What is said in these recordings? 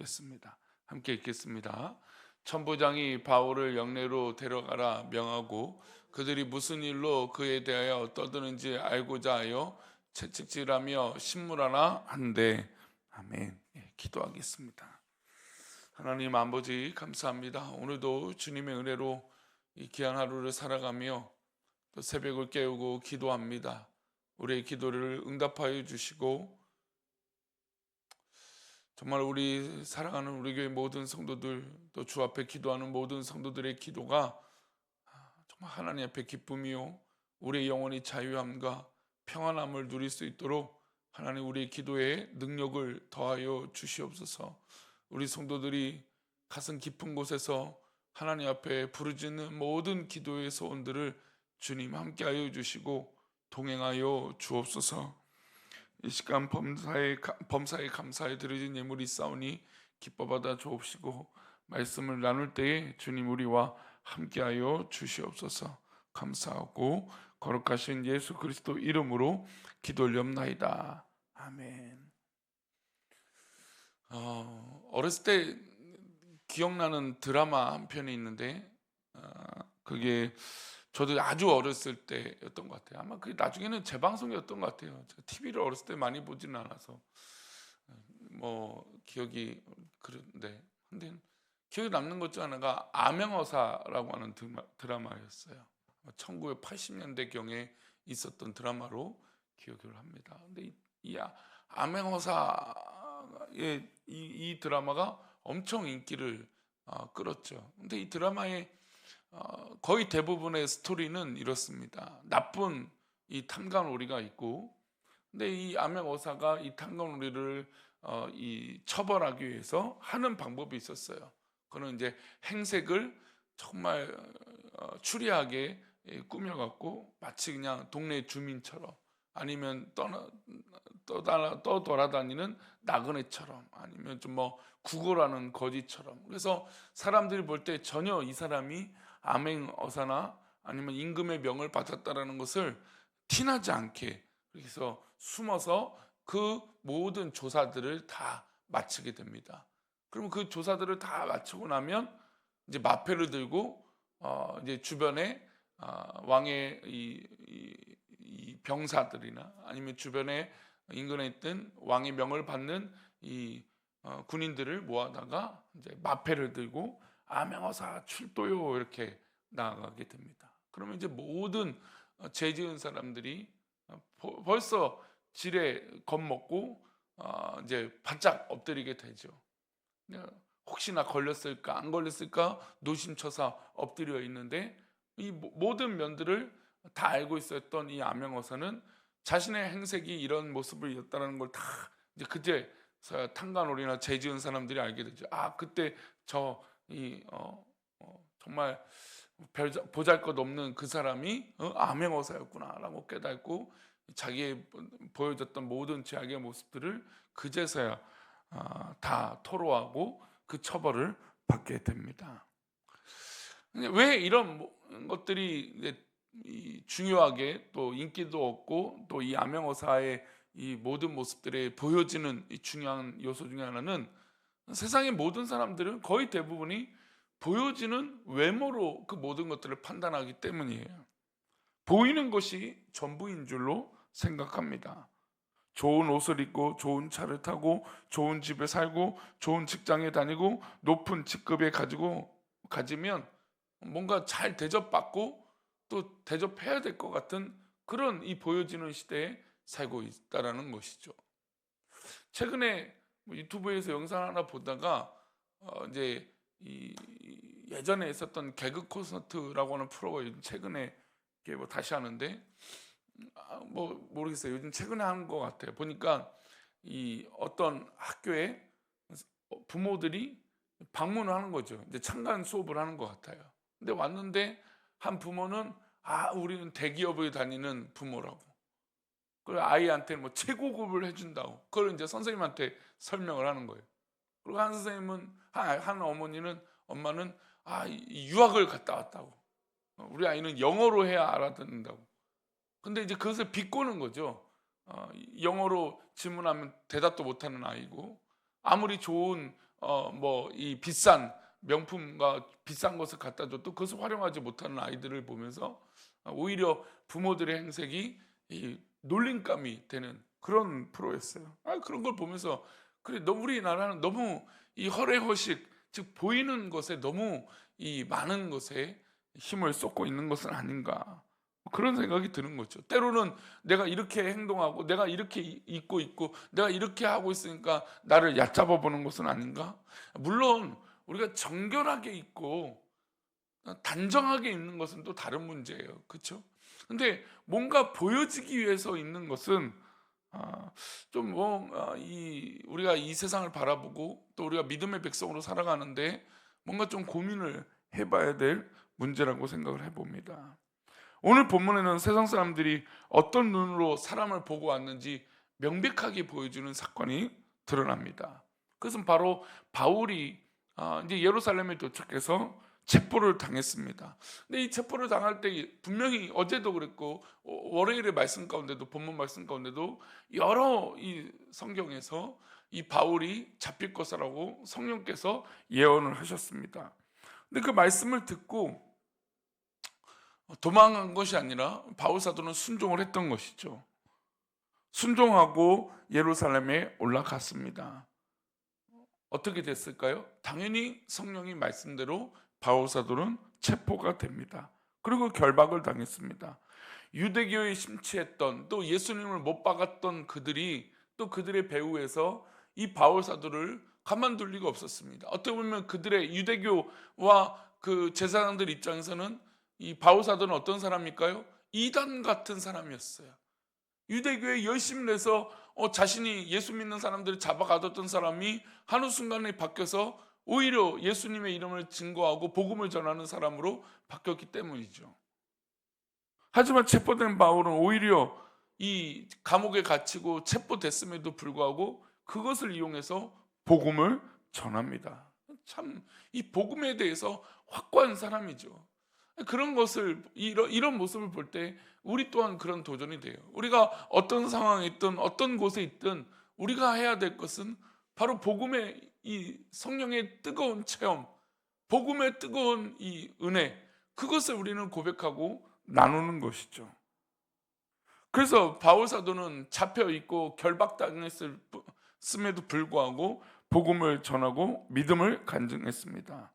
됐습니다. 함께 읽겠습니다. 천부장이 바울을 영내로 데려가라 명하고 그들이 무슨 일로 그에 대하여 떠드는지 알고자 하여 채찍질하며 신문하라 한데 아멘. 예, 기도하겠습니다. 하나님 아버지 감사합니다. 오늘도 주님의 은혜로 이 귀한 하루를 살아가며 또 새벽을 깨우고 기도합니다. 우리의 기도를 응답하여 주시고 정말 우리 사랑하는 우리 교회 모든 성도들 또 주 앞에 기도하는 모든 성도들의 기도가 정말 하나님 앞에 기쁨이요 우리의 영혼이 자유함과 평안함을 누릴 수 있도록 하나님 우리의 기도에 능력을 더하여 주시옵소서. 우리 성도들이 가슴 깊은 곳에서 하나님 앞에 부르짖는 모든 기도의 소원들을 주님 함께하여 주시고 동행하여 주옵소서. 이 시간 범사에 범사에 감사에 드려진 예물이 싸우니 기뻐 받아 주옵시고 말씀을 나눌 때에 주님 우리와 함께하여 주시옵소서. 감사하고 거룩하신 예수 그리스도 이름으로 기도올렵나이다. 아멘. 어, 어렸을 때 기억나는 드라마 한 편이 있는데 어, 그게 저도 아주 어렸을 때였던 것 같아요. 아마 그게 나중에는 재방송이었던 것 같아요. 제가 TV를 어렸을 때 많이 보지는 않아서 뭐 기억이 그런데 근데 기억에 남는 것 중 하나가 암행어사라고 하는 드라마였어요. 1980년대 경에 있었던 드라마로 기억을 합니다. 근데 이, 이 아- 암행어사의 이, 이 드라마가 엄청 인기를 어, 끌었죠. 근데 이 드라마의 어, 거의 대부분의 스토리는 이렇습니다. 나쁜 이 탐관오리가 있고, 근데 이 암행어사가 이 탐관오리를 어, 이 처벌하기 위해서 하는 방법이 있었어요. 그는 이제 행색을 정말 어, 추리하게 예, 꾸며갖고 마치 그냥 동네 주민처럼 아니면 떠나 떠다 떠돌아다니는 나그네처럼 아니면 좀 뭐 구걸하는 거지처럼 그래서 사람들이 볼 때 전혀 이 사람이 암행 어사나 아니면 임금의 명을 받았다라는 것을 티나지 않게 그래서 숨어서 그 모든 조사들을 다 마치게 됩니다. 그러면 그 조사들을 다 마치고 나면 이제 마패를 들고 어 이제 주변에 아, 왕의 이, 이, 이 병사들이나 아니면 주변에 인근에 있던 왕의 명을 받는 이 어, 군인들을 모아다가 이제 마패를 들고 암행어사 출도요 이렇게 나아가게 됩니다. 그러면 이제 모든 어, 죄 지은 사람들이 어, 보- 벌써 지레 겁먹고 어, 이제 바짝 엎드리게 되죠. 네, 혹시나 걸렸을까 안 걸렸을까 노심초사 엎드려 있는데 이 모- 모든 면들을 다 알고 있었던 이 암행어사는 자신의 행색이 이런 모습이었다는 걸 다 이제 그제서야 탕간오리나 죄 지은 사람들이 알게 되죠. 아 그때 저 이 어, 어, 정말 별 보잘것 없는 그 사람이 어, 암행어사였구나라고 깨닫고 자기의 보여줬던 모든 죄악의 모습들을 그제서야 아, 다 토로하고 그 처벌을 받게 됩니다. 왜 이런 뭐- 것들이 중요하게 또 인기도 없고 또 이 암행어사의 이 모든 모습들에 보여지는 이 중요한 요소 중에 하나는 세상의 모든 사람들은 거의 대부분이 보여지는 외모로 그 모든 것들을 판단하기 때문이에요. 보이는 것이 전부인 줄로 생각합니다. 좋은 옷을 입고 좋은 차를 타고 좋은 집에 살고 좋은 직장에 다니고 높은 직급에 가지고 가지면 뭔가 잘 대접받고 또 대접해야 될 것 같은 그런 이 보여지는 시대에 살고 있다라는 것이죠. 최근에 뭐 유튜브에서 영상 하나 보다가 어 이제 이 예전에 있었던 개그 콘서트라고 하는 프로가 요즘 최근에 이게 뭐 다시 하는데 아, 뭐 모르겠어요. 요즘 최근에 한 것 같아요. 보니까 이 어떤 학교에 부모들이 방문을 하는 거죠. 이제 참관 수업을 하는 것 같아요. 근데 왔는데 한 부모는 아 우리는 대기업에 다니는 부모라고. 그리고 아이한테 뭐 최고급을 해준다고. 그걸 이제 선생님한테 설명을 하는 거예요. 그리고 한 선생님은 한, 한 어머니는 엄마는 아이 유학을 갔다 왔다고. 어, 우리 아이는 영어로 해야 알아듣는다고. 근데 이제 그것을 비꼬는 거죠. 어, 영어로 질문하면 대답도 못하는 아이고 아무리 좋은 어 뭐 이 비싼 명품과 비싼 것을 갖다 줘도 그것을 활용하지 못하는 아이들을 보면서 오히려 부모들의 행색이 이 놀림감이 되는 그런 프로였어요. 아 그런 걸 보면서 그래 너 우리나라는 너무 이 허례허식 즉 보이는 것에 너무 이 많은 것에 힘을 쏟고 있는 것은 아닌가 그런 생각이 드는 거죠. 때로는 내가 이렇게 행동하고 내가 이렇게 이- 입고 있고 내가 이렇게 하고 있으니까 나를 얕잡아 보는 것은 아닌가? 물론 우리가 정결하게 입고 단정하게 입는 것은 또 다른 문제예요. 그렇죠? 근데 뭔가 보여지기 위해서 있는 것은 아, 좀뭐이 우리가 이 세상을 바라보고 또 우리가 믿음의 백성으로 살아가는데 뭔가 좀 고민을 해봐야 될 문제라고 생각을 해봅니다. 오늘 본문에는 세상 사람들이 어떤 눈으로 사람을 보고 왔는지 명백하게 보여주는 사건이 드러납니다. 그것은 바로 바울이 아, 이제 예루살렘에 도착해서 체포를 당했습니다. 근데 이 체포를 당할 때 분명히 어제도 그랬고 어, 월요일의 말씀 가운데도 본문 말씀 가운데도 여러 이 성경에서 이 바울이 잡힐 것이라고 성령께서 예언을 하셨습니다. 근데 그 말씀을 듣고 도망간 것이 아니라 바울 사도는 순종을 했던 것이죠. 순종하고 예루살렘에 올라갔습니다. 어떻게 됐을까요? 당연히 성령이 말씀대로 바울 사도는 체포가 됩니다. 그리고 결박을 당했습니다. 유대교에 심취했던 또 예수님을 못 박았던 그들이 또 그들의 배후에서 이 바울 사도를 가만둘 리가 없었습니다. 어떻게 보면 그들의 유대교와 그 제사장들 입장에서는 이 바울 사도는 어떤 사람일까요? 이단 같은 사람이었어요. 유대교에 열심히 내서 어, 자신이 예수 믿는 사람들을 잡아가뒀던 사람이 한순간에 바뀌어서 오히려 예수님의 이름을 증거하고 복음을 전하는 사람으로 바뀌었기 때문이죠. 하지만 체포된 바울은 오히려 이 감옥에 갇히고 체포됐음에도 불구하고 그것을 이용해서 복음을 전합니다. 참 이 복음에 대해서 확고한 사람이죠. 그런 것을 이런, 이런 모습을 볼 때 우리 또한 그런 도전이 돼요. 우리가 어떤 상황에 있든 어떤 곳에 있든 우리가 해야 될 것은 바로 복음의 이 성령의 뜨거운 체험, 복음의 뜨거운 이 은혜, 그것을 우리는 고백하고 나누는 것이죠. 그래서 바울 사도는 잡혀 있고 결박당했음에도 불구하고 복음을 전하고 믿음을 간증했습니다.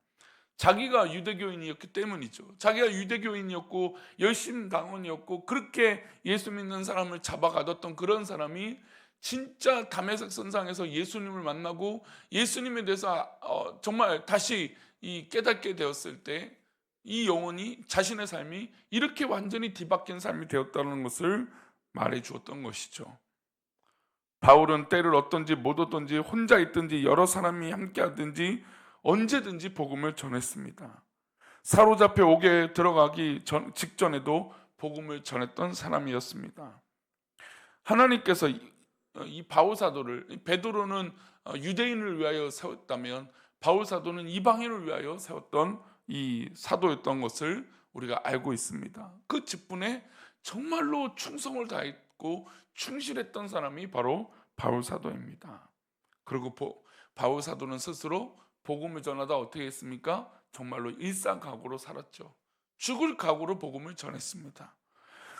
자기가 유대교인이었기 때문이죠. 자기가 유대교인이었고 열심 당원이었고 그렇게 예수 믿는 사람을 잡아가뒀던 그런 사람이 진짜 담에색 선상에서 예수님을 만나고 예수님에 대해서 어, 정말 다시 이 깨닫게 되었을 때 이 영혼이 자신의 삶이 이렇게 완전히 뒤바뀐 삶이 되었다는 것을 말해 주었던 것이죠. 바울은 때를 얻든지 못 얻든지 혼자 있든지 여러 사람이 함께 하든지 언제든지 복음을 전했습니다. 사로잡혀 옥에 들어가기 전, 직전에도 복음을 전했던 사람이었습니다. 하나님께서 이, 이 바울 사도를 베드로는 어, 유대인을 위하여 세웠다면 바울 사도는 이방인을 위하여 세웠던 이 사도였던 것을 우리가 알고 있습니다. 그 직분에 정말로 충성을 다했고 충실했던 사람이 바로 바울 사도입니다. 그리고 바울 사도는 스스로 복음을 전하다 어떻게 했습니까? 정말로 일상 각오로 살았죠. 죽을 각오로 복음을 전했습니다.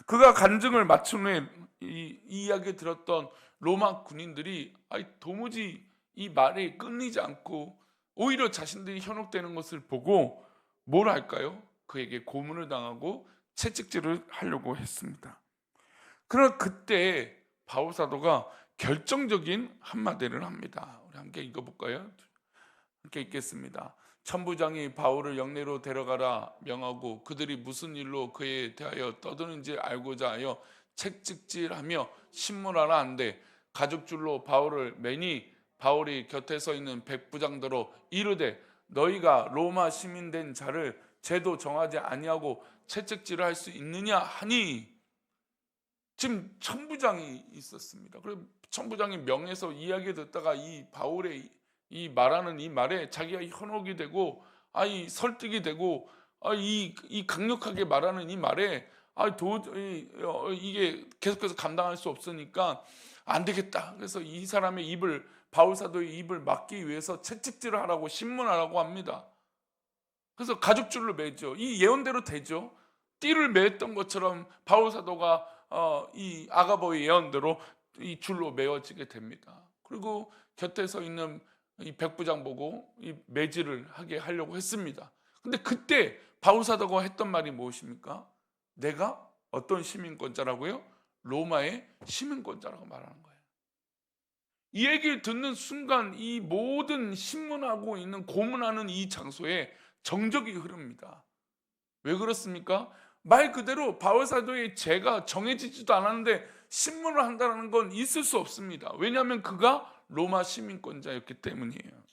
그가 간증을 마친 후에 이, 이 이야기 들었던 로마 군인들이 아이, 도무지 이 말이 끊이지 않고 오히려 자신들이 현혹되는 것을 보고 뭘 할까요? 그에게 고문을 당하고 채찍질을 하려고 했습니다. 그러나 그때 바울 사도가 결정적인 한마디를 합니다. 우리 함께 읽어볼까요? 함께 읽겠습니다. 천부장이 바울을 영내로 데려가라 명하고 그들이 무슨 일로 그에 대하여 떠드는지 알고자 하여 책찍질하며 신문하라 한데 가죽줄로 바울을 매니 바울이 곁에 서 있는 백부장대로 이르되 너희가 로마 시민 된 자를 제도 정하지 아니하고 채찍질을 할 수 있느냐 하니 지금 천부장이 있었습니다. 그리고 천부장이 명예에서 이야기 듣다가 이 바울의 이 말하는 이 말에 자기가 현혹이 되고 아이 설득이 되고 아이 이 강력하게 말하는 이 말에 아 도저히 어, 이게 계속해서 감당할 수 없으니까 안 되겠다. 그래서 이 사람의 입을 바울 사도의 입을 막기 위해서 채찍질을 하라고 신문하라고 합니다. 그래서 가죽줄로 매죠. 이 예언대로 되죠. 띠를 매었던 것처럼 바울 사도가 어, 이 아가보의 예언대로 이 줄로 매어지게 됩니다. 그리고 곁에 서 있는 이 백부장 보고 이 매질을 하게 하려고 했습니다. 근데 그때 바울 사도가 했던 말이 무엇입니까? 내가 어떤 시민권자라고요? 로마의 시민권자라고 말하는 거예요. 이 얘기를 듣는 순간 이 모든 신문하고 있는 고문하는 이 장소에 정적이 흐릅니다. 왜 그렇습니까? 말 그대로 바울 사도의 죄가 정해지지도 않았는데 신문을 한다는 건 있을 수 없습니다. 왜냐하면 그가 로마 시민권자였기 때문이에요.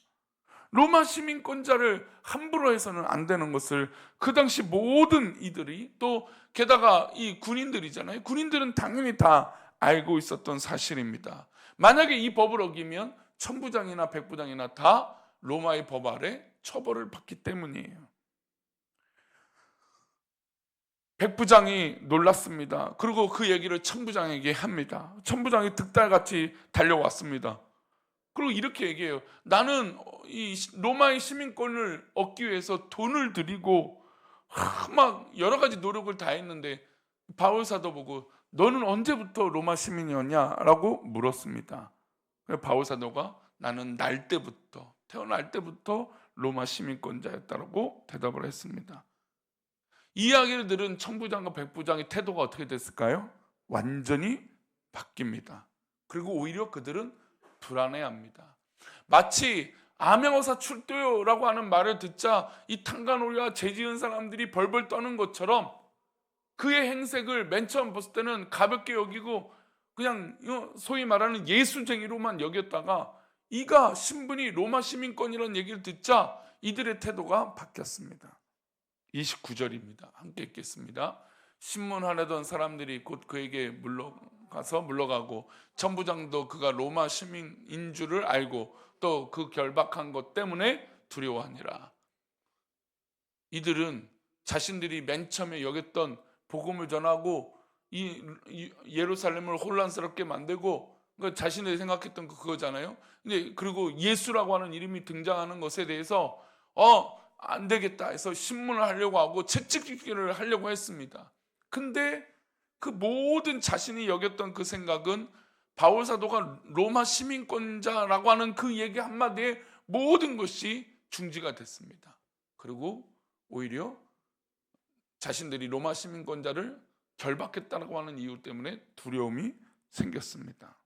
로마 시민권자를 함부로 해서는 안 되는 것을 그 당시 모든 이들이 또 게다가 이 군인들이잖아요. 군인들은 당연히 다 알고 있었던 사실입니다. 만약에 이 법을 어기면 천부장이나 백부장이나 다 로마의 법 아래 처벌을 받기 때문이에요. 백부장이 놀랐습니다. 그리고 그 얘기를 천부장에게 합니다. 천부장이 득달같이 달려왔습니다. 그리고 이렇게 얘기해요. 나는 이 로마의 시민권을 얻기 위해서 돈을 들이고 막 여러 가지 노력을 다 했는데 바울 사도 보고 너는 언제부터 로마 시민이었냐라고 물었습니다. 바울 사도가 나는 날 때부터 태어날 때부터 로마 시민권자였다라고 대답을 했습니다. 이야기를 들은 청부장과 백부장의 태도가 어떻게 됐을까요? 완전히 바뀝니다. 그리고 오히려 그들은 불안해합니다. 마치 암행어사 출도요라고 하는 말을 듣자 이 탄가노리와 죄지은 사람들이 벌벌 떠는 것처럼 그의 행색을 맨 처음 봤을 때는 가볍게 여기고 그냥 소위 말하는 예수쟁이로만 여겼다가 이가 신분이 로마 시민권이라는 얘기를 듣자 이들의 태도가 바뀌었습니다. 29절입니다. 함께 읽겠습니다. 신문 하려던 사람들이 곧 그에게 물러가서 물러가고 천부장도 그가 로마 시민인 줄을 알고 또 그 결박한 것 때문에 두려워하니라. 이들은 자신들이 맨 처음에 여겼던 복음을 전하고 이 예루살렘을 혼란스럽게 만들고 그 자신들이 생각했던 그거잖아요. 근데 그리고 예수라고 하는 이름이 등장하는 것에 대해서 어 안 되겠다 해서 신문을 하려고 하고 채찍질을 하려고 했습니다. 근데 그 모든 자신이 여겼던 그 생각은 바울 사도가 로마 시민권자라고 하는 그 얘기 한마디에 모든 것이 중지가 됐습니다. 그리고 오히려 자신들이 로마 시민권자를 결박했다고 하는 이유 때문에 두려움이 생겼습니다.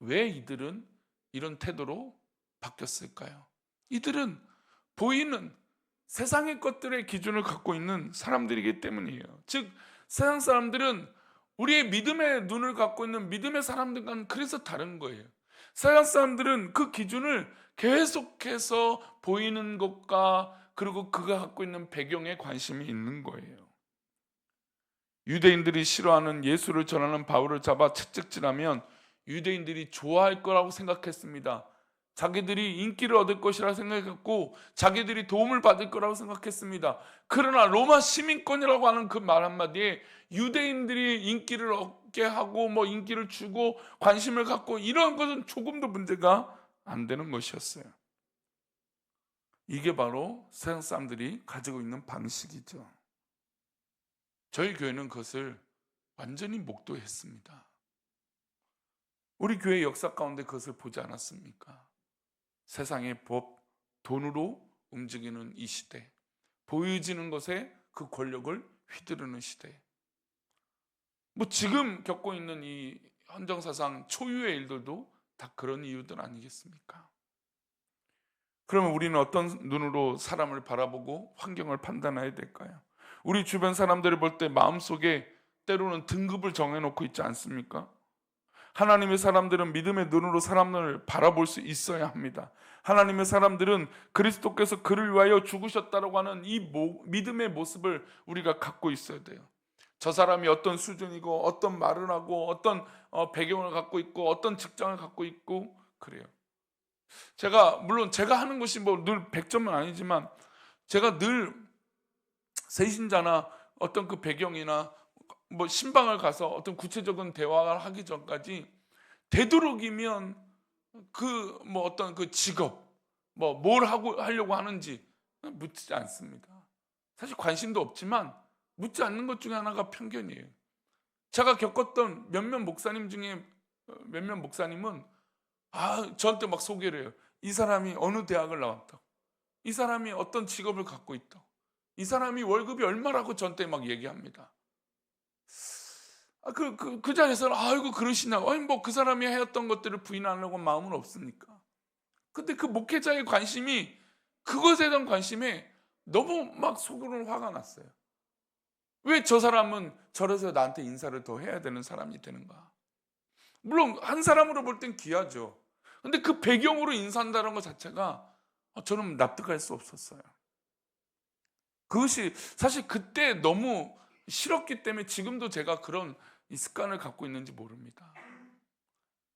왜 이들은 이런 태도로 바뀌었을까요? 이들은 보이는 세상의 것들의 기준을 갖고 있는 사람들이기 때문이에요. 즉 세상 사람들은 우리의 믿음의 눈을 갖고 있는 믿음의 사람들과는 그래서 다른 거예요. 세상 사람들은 그 기준을 계속해서 보이는 것과 그리고 그가 갖고 있는 배경에 관심이 있는 거예요. 유대인들이 싫어하는 예수를 전하는 바울을 잡아 채찍질하면 유대인들이 좋아할 거라고 생각했습니다. 자기들이 인기를 얻을 것이라 생각했고 자기들이 도움을 받을 거라고 생각했습니다. 그러나 로마 시민권이라고 하는 그 말 한마디에 유대인들이 인기를 얻게 하고 뭐 인기를 주고 관심을 갖고 이런 것은 조금도 문제가 안 되는 것이었어요. 이게 바로 세상 사람들이 가지고 있는 방식이죠. 저희 교회는 그것을 완전히 목도했습니다. 우리 교회 역사 가운데 그것을 보지 않았습니까? 세상의 법, 돈으로 움직이는 이 시대, 보여지는 것에 그 권력을 휘두르는 시대. 뭐 지금 겪고 있는 이 헌정사상 초유의 일들도 다 그런 이유들 아니겠습니까? 그러면 우리는 어떤 눈으로 사람을 바라보고 환경을 판단해야 될까요? 우리 주변 사람들을 볼 때 마음속에 때로는 등급을 정해놓고 있지 않습니까? 하나님의 사람들은 믿음의 눈으로 사람을 바라볼 수 있어야 합니다. 하나님의 사람들은 그리스도께서 그를 위하여 죽으셨다고 하는 이 모, 믿음의 모습을 우리가 갖고 있어야 돼요. 저 사람이 어떤 수준이고 어떤 말을 하고 어떤 어, 배경을 갖고 있고 어떤 직장을 갖고 있고 그래요. 제가 물론 제가 하는 것이 뭐 늘 100점은 아니지만 제가 늘 세신자나 어떤 그 배경이나 뭐 신방을 가서 어떤 구체적인 대화를 하기 전까지 되도록이면 그 뭐 어떤 그 직업 뭐 뭘 하고 하려고 하는지 묻지 않습니다. 사실 관심도 없지만 묻지 않는 것 중에 하나가 편견이에요. 제가 겪었던 몇몇 목사님 중에 어, 몇몇 목사님은 아 저한테 막 소개를 해요. 이 사람이 어느 대학을 나왔다. 이 사람이 어떤 직업을 갖고 있다. 이 사람이 월급이 얼마라고 저한테 막 얘기합니다. 아, 그, 그, 그 자리에서는, 아이고, 그러시나. 아니, 뭐, 그 사람이 해왔던 것들을 부인하려고 마음은 없습니까? 근데 그 목회자의 관심이, 그것에 대한 관심에 너무 막 속으로는 화가 났어요. 왜 저 사람은 저래서 나한테 인사를 더 해야 되는 사람이 되는가? 물론, 한 사람으로 볼 땐 귀하죠. 근데 그 배경으로 인사한다는 것 자체가 저는 납득할 수 없었어요. 그것이 사실 그때 너무 싫었기 때문에 지금도 제가 그런 이 습관을 갖고 있는지 모릅니다.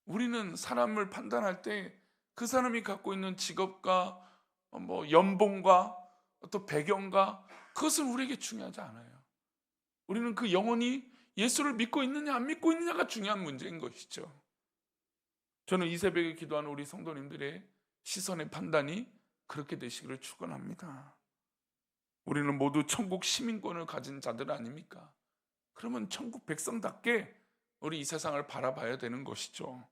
우리는 사람을 판단할 때 그 사람이 갖고 있는 직업과 어, 뭐 연봉과 또 배경과 그것은 우리에게 중요하지 않아요. 우리는 그 영혼이 예수를 믿고 있느냐 안 믿고 있느냐가 중요한 문제인 것이죠. 저는 이 새벽에 기도하는 우리 성도님들의 시선의 판단이 그렇게 되시기를 축원합니다. 우리는 모두 천국 시민권을 가진 자들 아닙니까? 그러면 천국 백성답게 우리 이 세상을 바라봐야 되는 것이죠.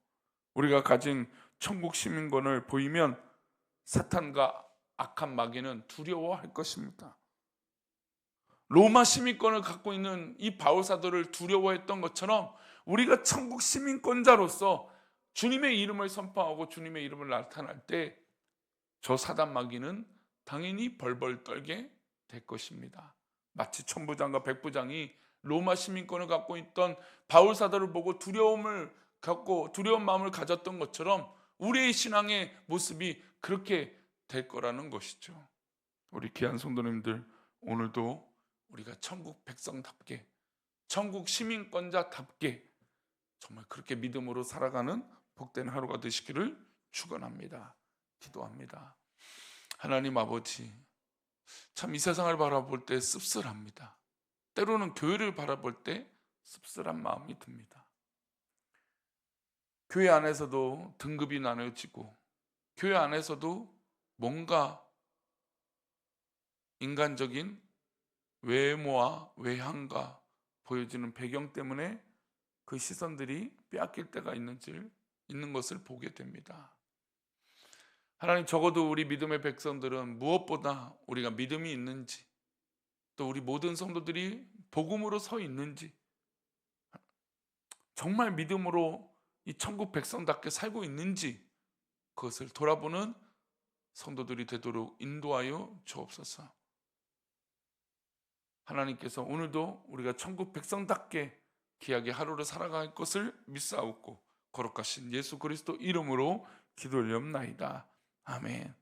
우리가 가진 천국 시민권을 보이면 사탄과 악한 마귀는 두려워할 것입니다. 로마 시민권을 갖고 있는 이 바울 사도를 두려워했던 것처럼 우리가 천국 시민권자로서 주님의 이름을 선포하고 주님의 이름을 나타날 때 저 사단 마귀는 당연히 벌벌 떨게 될 것입니다. 마치 천부장과 백부장이 로마 시민권을 갖고 있던 바울 사도를 보고 두려움을 갖고 두려운 마음을 가졌던 것처럼 우리의 신앙의 모습이 그렇게 될 거라는 것이죠. 우리 귀한 성도님들 오늘도 우리가 천국 백성답게 천국 시민권자답게 정말 그렇게 믿음으로 살아가는 복된 하루가 되시기를 축원합니다. 기도합니다. 하나님 아버지 참 이 세상을 바라볼 때 씁쓸합니다. 때로는 교회를 바라볼 때 씁쓸한 마음이 듭니다. 교회 안에서도 등급이 나눠지고 교회 안에서도 뭔가 인간적인 외모와 외향과 보여지는 배경 때문에 그 시선들이 빼앗길 때가 있는지 있는 것을 보게 됩니다. 하나님 적어도 우리 믿음의 백성들은 무엇보다 우리가 믿음이 있는지 또 우리 모든 성도들이 복음으로 서 있는지 정말 믿음으로 이 천국 백성답게 살고 있는지 그것을 돌아보는 성도들이 되도록 인도하여 주옵소서. 하나님께서 오늘도 우리가 천국 백성답게 귀하게 하루를 살아갈 것을 믿사옵고 거룩하신 예수 그리스도 이름으로 기도 올리옵나이다. 아멘.